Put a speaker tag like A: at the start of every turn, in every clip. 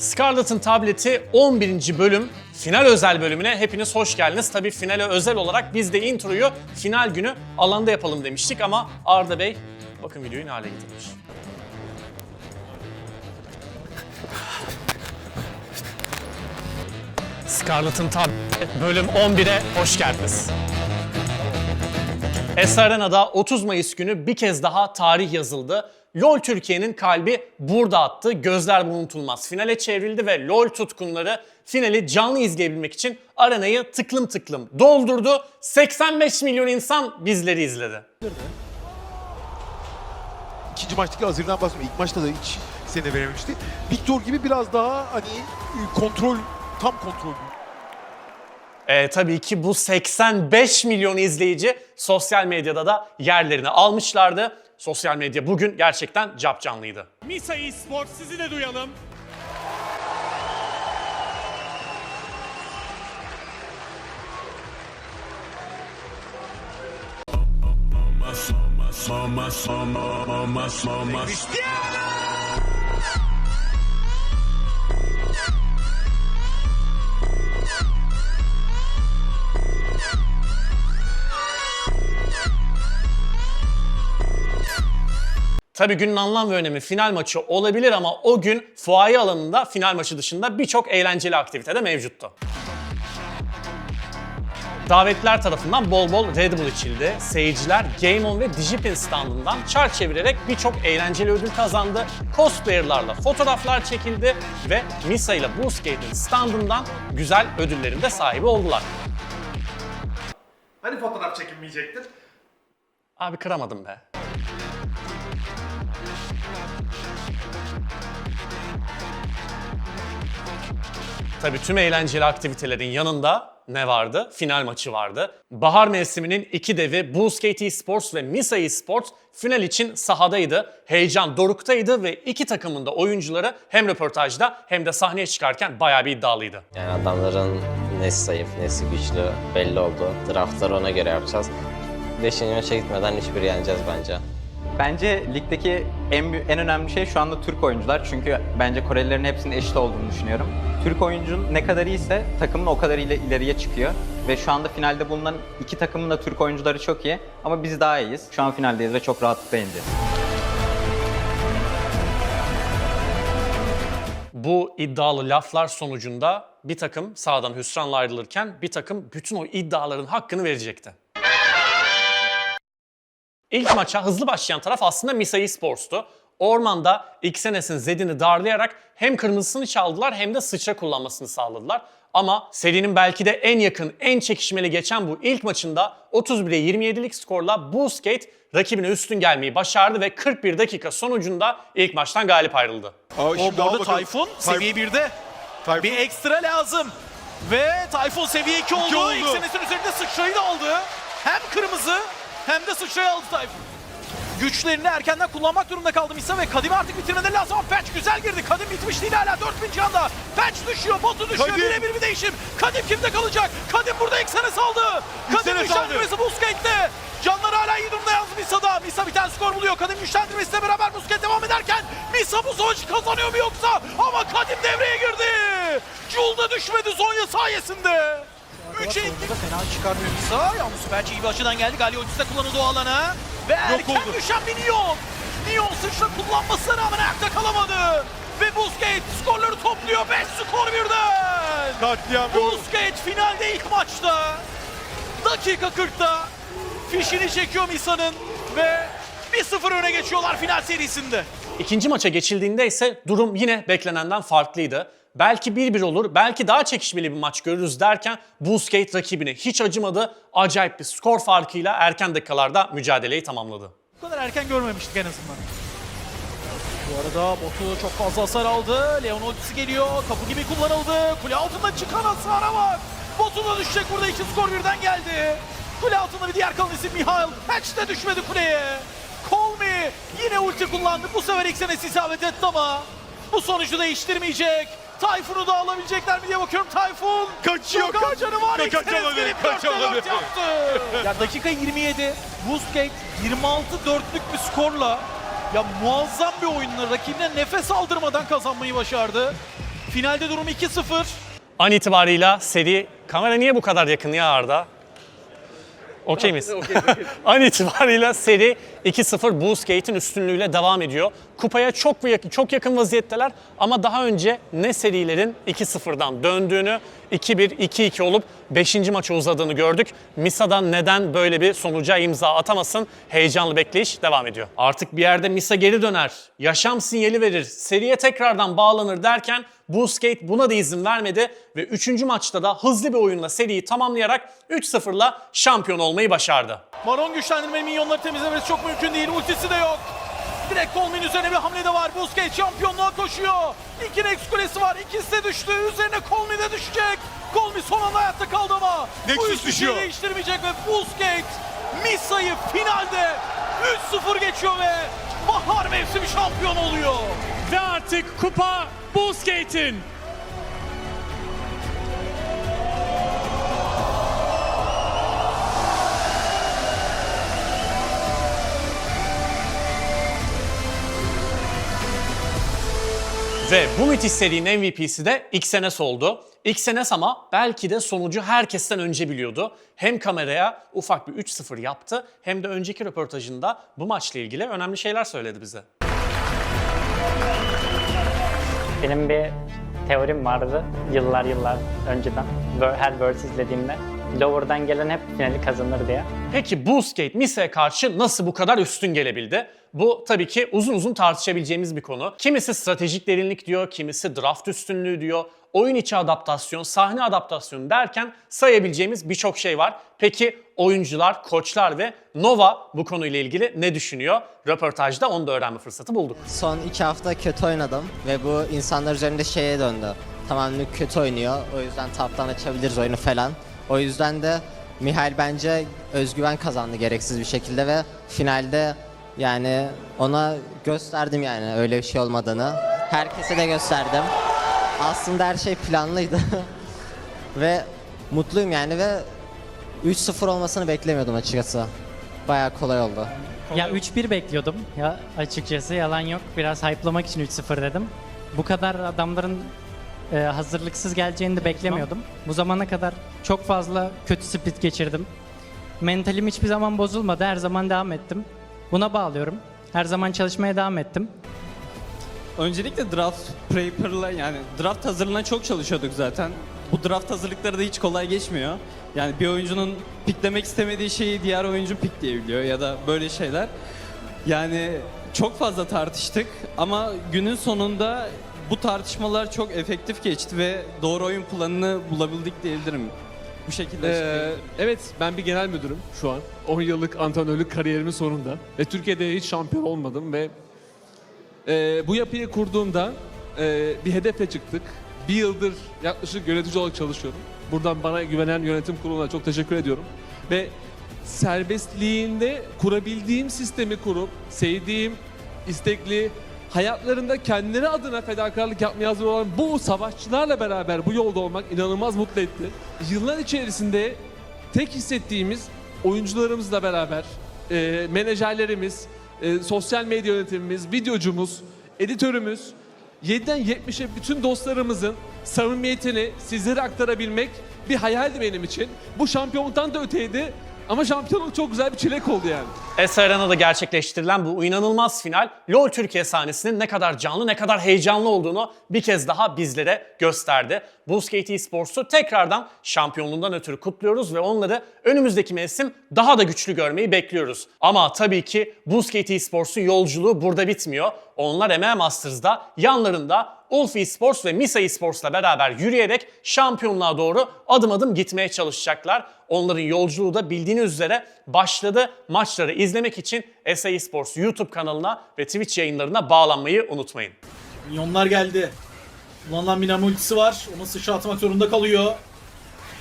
A: Scarlett'ın tableti 11. bölüm final özel bölümüne hepiniz hoş geldiniz. Tabii finale özel olarak biz de introyu final günü alanda yapalım demiştik ama Arda Bey bakın videoyu ne hale getirmiş. Scarlett'ın tableti bölüm 11'e hoş geldiniz. Esarena'da 30 Mayıs günü bir kez daha tarih yazıldı. LoL Türkiye'nin kalbi burada attı. Gözler unutulmaz. Finale çevrildi ve LoL tutkunları finali canlı izleyebilmek için arenayı tıklım tıklım doldurdu. 85 milyon insan bizleri izledi.
B: İkinci maçtaki Azir'den bahsediyorum. İlk maçta da hiç seni verememişti. Victor gibi biraz daha hani e, kontrol, tam kontrol.
A: Ee, tabii ki bu 85 milyon izleyici sosyal medyada da yerlerini almışlardı. Sosyal medya bugün gerçekten capcanlıydı.
C: Misa Esport sizi de duyalım.
A: Tabii günün anlam ve önemi final maçı olabilir ama o gün fuaye alanında final maçı dışında birçok eğlenceli aktivite de mevcuttu. Davetliler tarafından bol bol Red Bull içildi. Seyirciler Game On ve Digipin standından çar çevirerek birçok eğlenceli ödül kazandı. Cosplayer'larla fotoğraflar çekildi ve Misa ile Boostgate'in standından güzel ödüllerin de sahibi oldular.
D: Hani fotoğraf çekilmeyecektir?
A: Abi kıramadım be. Tabii tüm eğlenceli aktivitelerin yanında ne vardı? Final maçı vardı. Bahar mevsiminin iki devi Boostgate Esports ve Misa Esports final için sahadaydı. Heyecan doruktaydı ve iki takımın da oyuncuları hem röportajda hem de sahneye çıkarken bayağı bir iddialıydı.
E: Yani adamların nesi zayıf, nesi güçlü belli oldu. Draftları ona göre yapacağız. Beşinci maça gitmeden hiçbiri yeneceğiz bence.
F: Bence ligdeki en en önemli şey şu anda Türk oyuncular. Çünkü bence Korelilerin hepsinin eşit olduğunu düşünüyorum. Türk oyuncunun ne kadar iyiyse takımın o kadar ile ileriye çıkıyor. Ve şu anda finalde bulunan iki takımın da Türk oyuncuları çok iyi. Ama biz daha iyiyiz. Şu an finaldeyiz ve çok rahatlıkla yeneceğiz.
A: Bu iddialı laflar sonucunda bir takım sağdan hüsranla ayrılırken bir takım bütün o iddiaların hakkını verecekti. İlk maça hızlı başlayan taraf aslında Misai Sports'tu. Ormanda Xenes'in Zed'ini darlayarak hem kırmızısını çaldılar hem de sıçra kullanmasını sağladılar. Ama serinin belki de en yakın, en çekişmeli geçen bu ilk maçında 31'e 27'lik skorla Boostgate rakibine üstün gelmeyi başardı ve 41 dakika sonucunda ilk maçtan galip ayrıldı.
B: Aa,
C: O
B: şimdi
C: bu
B: al
C: arada
B: bakalım.
C: Tayfun seviye 1'de.
B: Tayfun-
C: Bir ekstra lazım. Ve Tayfun seviye 2 oldu.
B: oldu.
C: Xenes'in üzerinde sıçrayı da aldı. Hem kırmızı hem de sıçrayı aldı Tayfun. Güçlerini erkenden kullanmak durumunda kaldı Misa ve Kadim artık bitirmeleri lazım ama Patch güzel girdi. Kadim bitmiş değil hala 4000 canda. Patch düşüyor, botu düşüyor.
B: Kadim.
C: Birebir bir değişim. Kadim kimde kalacak? Kadim burada Xenes aldı. Kadim güçlendirmesi Busquets'te. Canları hala iyi durumda yalnız Misa'da. Misa bir tane skor buluyor. Kadim güçlendirmesiyle beraber Busquets devam ederken Misa bu savaşı kazanıyor mu yoksa? Ama Kadim devreye girdi. Jul da düşmedi Zonya sayesinde. 3'e 2. fena çıkarmıyor Misa. Yalnız bence iyi bir açıdan geldi. Galio de kullanıldı o alana. Ve erken
B: oldu.
C: düşen bir Neon. Neon sıçra kullanmasına rağmen ayakta kalamadı. Ve Busquets skorları topluyor. 5 skor birden.
B: Katliam.
C: Busquets finalde ilk maçta dakika 40'ta fişini çekiyor Misa'nın ve 1-0 öne geçiyorlar final serisinde.
A: İkinci maça geçildiğinde ise durum yine beklenenden farklıydı. Belki 1-1 olur, belki daha çekişmeli bir maç görürüz derken Busquets rakibine hiç acımadı. Acayip bir skor farkıyla erken dakikalarda mücadeleyi tamamladı.
C: Bu kadar erken görmemiştik en azından. Bu arada botu çok fazla hasar aldı. Leon ultisi geliyor. Kapı gibi kullanıldı. Kule altında çıkan hasara bak. Botu da düşecek burada. iki skor birden geldi. Kule altında bir diğer kalan isim Mihail. Patch de düşmedi kuleye. Colmy yine ulti kullandı. Bu sefer Xenes isabet etti ama bu sonucu değiştirmeyecek. Tayfun'u da alabilecekler mi diye bakıyorum. Tayfun
B: Kaçıyor,
C: Çok
B: kaç-
C: canı var.
B: kaç- kaçamadı.
C: dört yaptı. ya dakika 27. Busquets 26 dörtlük bir skorla ya muazzam bir oyunla rakibine nefes aldırmadan kazanmayı başardı. Finalde durum 2-0.
A: An itibarıyla seri... Kamera niye bu kadar yakın ya Arda? Okey miyiz? An itibarıyla seri 2-0 Bullsgate'in üstünlüğüyle devam ediyor. Kupaya çok yakın, çok yakın vaziyetteler ama daha önce ne serilerin 2-0'dan döndüğünü, 2-1, 2-2 olup 5. maça uzadığını gördük. Misa'dan neden böyle bir sonuca imza atamasın? Heyecanlı bekleyiş devam ediyor. Artık bir yerde Misa geri döner, yaşam sinyali verir, seriye tekrardan bağlanır derken Bullskate buna da izin vermedi ve 3. maçta da hızlı bir oyunla seriyi tamamlayarak 3-0'la şampiyon olmayı başardı.
C: Baron güçlendirme minyonları temizlemesi çok mümkün değil. Ultisi de yok. Direkt Colmin üzerine bir hamle de var. Busquets şampiyonluğa koşuyor. İki Rex kulesi var. İkisi de düştü. Üzerine Colmin de düşecek. Colmin son anda hayatta kaldı ama.
B: Nexus
C: bu
B: düşüyor.
C: Değiştirmeyecek ve Busquets Misa'yı finalde 3-0 geçiyor ve bahar mevsimi şampiyon oluyor.
A: Ve artık kupa Bullskate'in. Ve bu müthiş serinin MVP'si de XNS oldu. XNS ama belki de sonucu herkesten önce biliyordu. Hem kameraya ufak bir 3-0 yaptı hem de önceki röportajında bu maçla ilgili önemli şeyler söyledi bize.
D: Benim bir teorim vardı yıllar yıllar önceden. Her Worlds izlediğimde. Lower'dan gelen hep finali kazanır diye.
A: Peki Bullskate Misa'ya karşı nasıl bu kadar üstün gelebildi? Bu tabii ki uzun uzun tartışabileceğimiz bir konu. Kimisi stratejik derinlik diyor, kimisi draft üstünlüğü diyor, oyun içi adaptasyon, sahne adaptasyonu derken sayabileceğimiz birçok şey var. Peki oyuncular, koçlar ve Nova bu konuyla ilgili ne düşünüyor? Röportajda onu da öğrenme fırsatı bulduk.
G: Son iki hafta kötü oynadım ve bu insanlar üzerinde şeye döndü. Tamam Nuke kötü oynuyor o yüzden taptan açabiliriz oyunu falan. O yüzden de Mihail bence özgüven kazandı gereksiz bir şekilde ve finalde yani ona gösterdim yani öyle bir şey olmadığını. Herkese de gösterdim. Aslında her şey planlıydı. ve mutluyum yani ve 3-0 olmasını beklemiyordum açıkçası. Bayağı kolay oldu.
H: Ya 3-1 bekliyordum. Ya açıkçası yalan yok. Biraz hype'lamak için 3-0 dedim. Bu kadar adamların e, hazırlıksız geleceğini de beklemiyordum. Bu zamana kadar çok fazla kötü split geçirdim. Mentalim hiçbir zaman bozulmadı. Her zaman devam ettim. Buna bağlıyorum. Her zaman çalışmaya devam ettim.
I: Öncelikle draft prepar'la yani draft hazırlığına çok çalışıyorduk zaten. Bu draft hazırlıkları da hiç kolay geçmiyor. Yani bir oyuncunun piklemek istemediği şeyi diğer oyuncu pikleyebiliyor ya da böyle şeyler. Yani çok fazla tartıştık ama günün sonunda bu tartışmalar çok efektif geçti ve doğru oyun planını bulabildik diyebilirim. Bu şekilde
J: Ee, evet ben bir genel müdürüm şu an. 10 yıllık antrenörlük kariyerimin sonunda. Ve Türkiye'de hiç şampiyon olmadım ve e, bu yapıyı kurduğumda e, bir hedefle çıktık. Bir yıldır yaklaşık yönetici olarak çalışıyorum. Buradan bana güvenen yönetim kuruluna çok teşekkür ediyorum. Ve serbestliğinde kurabildiğim sistemi kurup sevdiğim, istekli, hayatlarında kendileri adına fedakarlık yapmaya hazır olan bu savaşçılarla beraber bu yolda olmak inanılmaz mutlu etti. Yıllar içerisinde tek hissettiğimiz oyuncularımızla beraber, e, menajerlerimiz, e, sosyal medya yönetimimiz, videocumuz, editörümüz, 7'den 70'e bütün dostlarımızın samimiyetini sizlere aktarabilmek bir hayaldi benim için. Bu şampiyonluktan da öteydi ama şampiyonluk çok güzel bir çilek oldu yani.
A: Eser Arena'da gerçekleştirilen bu inanılmaz final LoL Türkiye sahnesinin ne kadar canlı ne kadar heyecanlı olduğunu bir kez daha bizlere gösterdi. Bullskate Esports'u tekrardan şampiyonluğundan ötürü kutluyoruz ve onları önümüzdeki mevsim daha da güçlü görmeyi bekliyoruz. Ama tabii ki Bullskate Esports'un yolculuğu burada bitmiyor. Onlar MM Masters'da yanlarında Ulf Esports ve Misa Esports'la beraber yürüyerek şampiyonluğa doğru adım adım gitmeye çalışacaklar. Onların yolculuğu da bildiğiniz üzere başladı. Maçları izlemek için SA Esports YouTube kanalına ve Twitch yayınlarına bağlanmayı unutmayın.
C: Minyonlar geldi. Kullanılan Minam ultisi var. Onu sıçratmak zorunda kalıyor.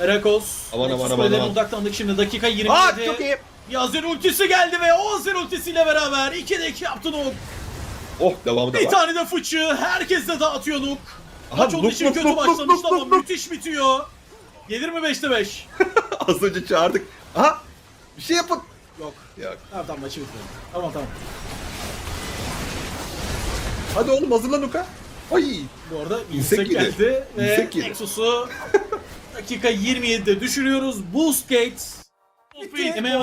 C: Erekos.
B: Aman, aman, aman, aman.
C: odaklandık şimdi. Dakika 27.
B: Aa çok iyi.
C: Yazer ultisi geldi ve o Azer ultisiyle beraber 2'de 2 yaptı Nuk.
B: Oh devamı da
C: Bir
B: var.
C: tane de fıçı. Herkes de dağıtıyor.
B: Aha,
C: Maç onun için kötü
B: Nuk,
C: başlamıştı
B: Nuk,
C: ama
B: Nuk.
C: müthiş bitiyor. Gelir mi 5'te 5?
B: Az önce çağırdık. Aha bir şey yapın.
C: Yok.
B: Yok.
C: Tamam tamam maçı bitirdim. Tamam tamam.
B: Hadi oğlum hazırlan Luka. Ay
C: Bu arada
B: Yüksek
C: yüksek
B: yedi.
C: geldi ve
B: Yüksek yedi.
C: Nexus'u dakika 27'de düşürüyoruz. Boost Gates.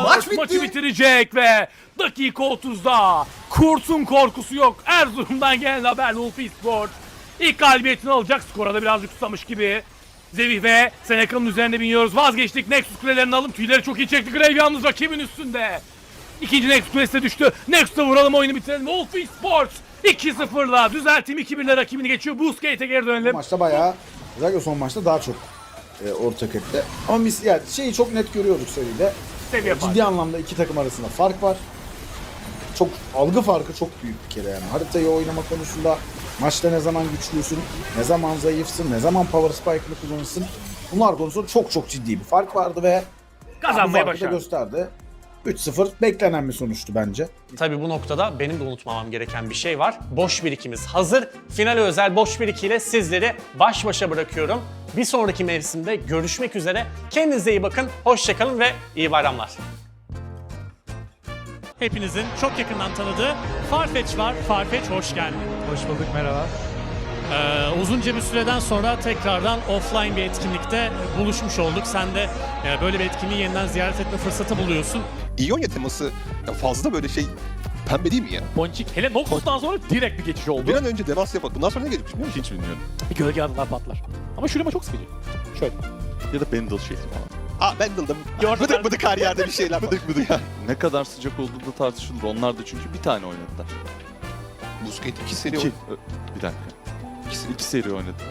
K: Maç maçı bitirecek ve dakika 30'da Kurt'un korkusu yok. Erzurum'dan gelen haber Wolf Esports. İlk galibiyetini alacak. Skora da birazcık susamış gibi. Zevih ve Seneka'nın üzerine biniyoruz. Vazgeçtik. Nexus kulelerini alıp tüyleri çok iyi çekti. Grave yalnız rakibin üstünde. İkinci Nexus kulesi düştü. Nexus'a vuralım oyunu bitirelim. Wolf Esports 2-0'la düzelteyim 2-1'le rakibini geçiyor. Boostgate'e geri dönelim.
L: maçta bayağı özellikle son maçta daha çok e, ortak etti. Ama biz yani şeyi çok net görüyorduk seride.
K: Seviye farkı.
L: Ciddi anlamda iki takım arasında fark var. Çok algı farkı çok büyük bir kere yani. Haritayı oynama konusunda maçta ne zaman güçlüsün, ne zaman zayıfsın, ne zaman power spike'ını kullanırsın. Bunlar konusunda çok çok ciddi bir fark vardı ve da
K: başardı.
L: gösterdi. 3-0 beklenen bir sonuçtu bence.
A: Tabii bu noktada benim de unutmamam gereken bir şey var. Boş birikimiz hazır. Finale özel boş birikiyle sizleri baş başa bırakıyorum. Bir sonraki mevsimde görüşmek üzere. Kendinize iyi bakın, hoşçakalın ve iyi bayramlar.
K: Hepinizin çok yakından tanıdığı Farfetch var. Farfetch hoş geldin.
C: Hoş bulduk merhaba.
K: Ee, uzunca bir süreden sonra tekrardan offline bir etkinlikte buluşmuş olduk. Sen de e, böyle bir etkinliği yeniden ziyaret etme fırsatı buluyorsun.
B: İonya teması ya fazla böyle şey pembe değil mi ya?
K: Ponçik hele Noxus'tan sonra direkt bir geçiş oldu.
B: Bir an önce Devas yapalım. Bundan sonra ne gelecek biliyor musun? Hiç bilmiyorum.
K: Gölge adımlar patlar. Ama şurama çok sıkıcı. Şöyle.
B: Ya da Bendel şey falan. Aa Bendel'da
K: Gördüm
B: bıdık
K: ben.
B: bıdık her yerde bir şeyler var. bıdık bıdık.
M: Ne kadar sıcak olduğu da tartışılır. Onlar da çünkü bir tane oynadılar.
B: Busquets iki seri
M: İki.
B: oynadı.
M: Bir dakika. İki, iki seri oynadı.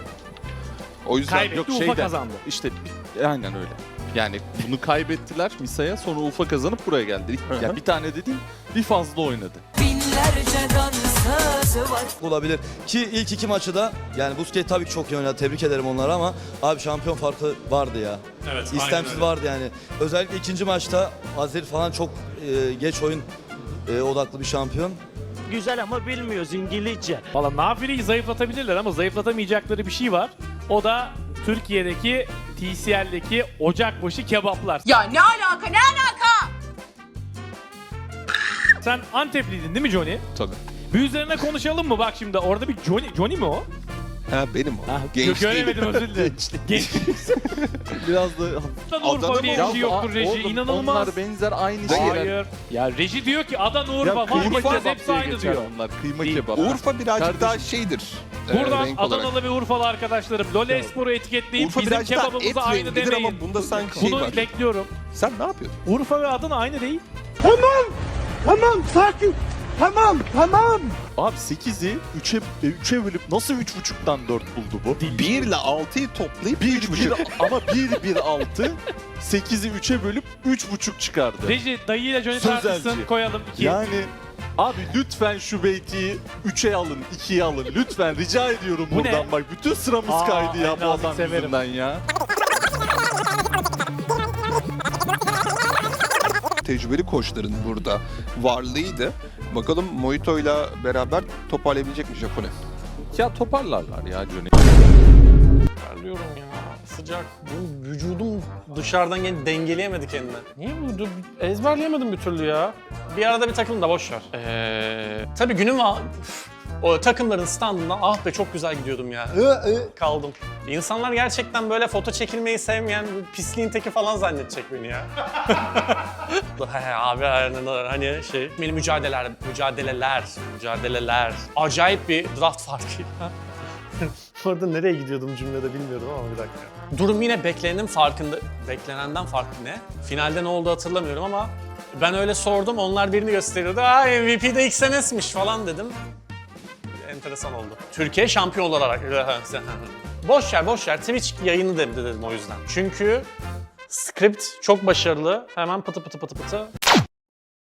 B: O yüzden
K: Kaybetti,
M: Yok
K: Ufa
M: şeyden,
K: kazandı.
M: İşte bir- aynen öyle. Yani bunu kaybettiler Misa'ya sonra Ufa kazanıp buraya geldi. Yani bir tane dediğim bir fazla oynadı.
L: Olabilir. Ki ilk iki maçı da yani Busquets tabii ki çok iyi oynadı. Tebrik ederim onlara ama abi şampiyon farkı vardı ya.
K: Evet,
L: İstemsiz vardı yani. Özellikle ikinci maçta Azir falan çok e, geç oyun e, odaklı bir şampiyon.
K: Güzel ama bilmiyoruz İngilizce. Valla Nafili'yi zayıflatabilirler ama zayıflatamayacakları bir şey var. O da Türkiye'deki TCL'deki ocakbaşı kebaplar.
N: Ya ne alaka ne alaka?
K: Sen Antepliydin değil mi Johnny?
B: Tabii.
K: Bir üzerine konuşalım mı? Bak şimdi orada bir Johnny, Johnny mi o?
B: Ha benim o.
K: Ha,
B: Genç
K: gö- göremedim
B: değilim.
K: özür dilerim. Genç.
M: Biraz da
K: Adana Urfa diye bir şey yoktur reji.
M: oğlum,
K: İnanılmaz.
M: Onlar benzer aynı şeyler.
K: Hayır. Ya reji diyor ki Adana
M: Ya
K: Urfa
M: kıyma
K: vazgeçeceğiz
M: kebap
K: hepsi
M: diye
K: aynı
M: geçer
K: diyor.
M: onlar. Kıyma
K: Değil.
M: kebap.
B: Urfa birazcık
M: Kardeşim.
B: daha şeydir. e,
K: Buradan
B: renk olarak.
K: Adanalı ve Urfalı arkadaşlarım Lole Espor'u etiketleyip
B: Urfa
K: bizim
B: birazcık daha et
K: kebabımızı aynı
B: rengidir
K: demeyin.
B: ama bunda sanki şey
K: Bunu
B: var.
K: bekliyorum.
B: Sen ne yapıyorsun?
K: Urfa ve Adana aynı değil.
M: Abi 8'i 3'e 3'e bölüp nasıl 3.5'tan 4 buldu bu?
B: 1 ile 6'yı toplayıp
M: 1
B: 3,5.
M: 1 ama 1 1 6 8'i 3'e bölüp 3.5 çıkardı.
K: Reji dayıyla Johnny
M: Sözelci.
K: tartışsın koyalım iki.
M: Yani abi lütfen şu belki 3'e alın, 2'ye alın. Lütfen rica ediyorum
K: Bu
M: buradan
K: ne?
M: bak. Bütün sıramız
K: Aa,
M: kaydı ya bu adam
K: severim.
M: yüzünden ya.
B: Tecrübeli koçların burada varlığıydı. Bakalım Mojito'yla beraber toparlayabilecek mi Japone?
M: Ya toparlarlar ya Johnny.
A: Terliyorum ya. Sıcak. Bu vücudum dışarıdan gene dengeleyemedi kendini. Niye bu? Ezberleyemedim bir türlü ya. Bir arada bir takılın da boş ver. Ee, tabii günün va- Üf, o takımların standından ah be çok güzel gidiyordum ya. Hı, hı, kaldım. İnsanlar gerçekten böyle foto çekilmeyi sevmeyen pisliğin teki falan zannedecek beni ya. He abi hani şey benim mücadeleler, mücadeleler, mücadeleler. Acayip bir draft farkı. Bu arada nereye gidiyordum cümlede bilmiyorum ama bir dakika. Durum yine beklenenin farkında. Beklenenden farklı ne? Finalde ne oldu hatırlamıyorum ama ben öyle sordum. Onlar birini gösteriyordu. Aa MVP de XNS'miş falan dedim. Enteresan oldu. Türkiye şampiyon olarak. boş ver boş ver. Twitch yayını dedim, dedim o yüzden. Çünkü script çok başarılı. Hemen pıtı pıtı pıtı pıtı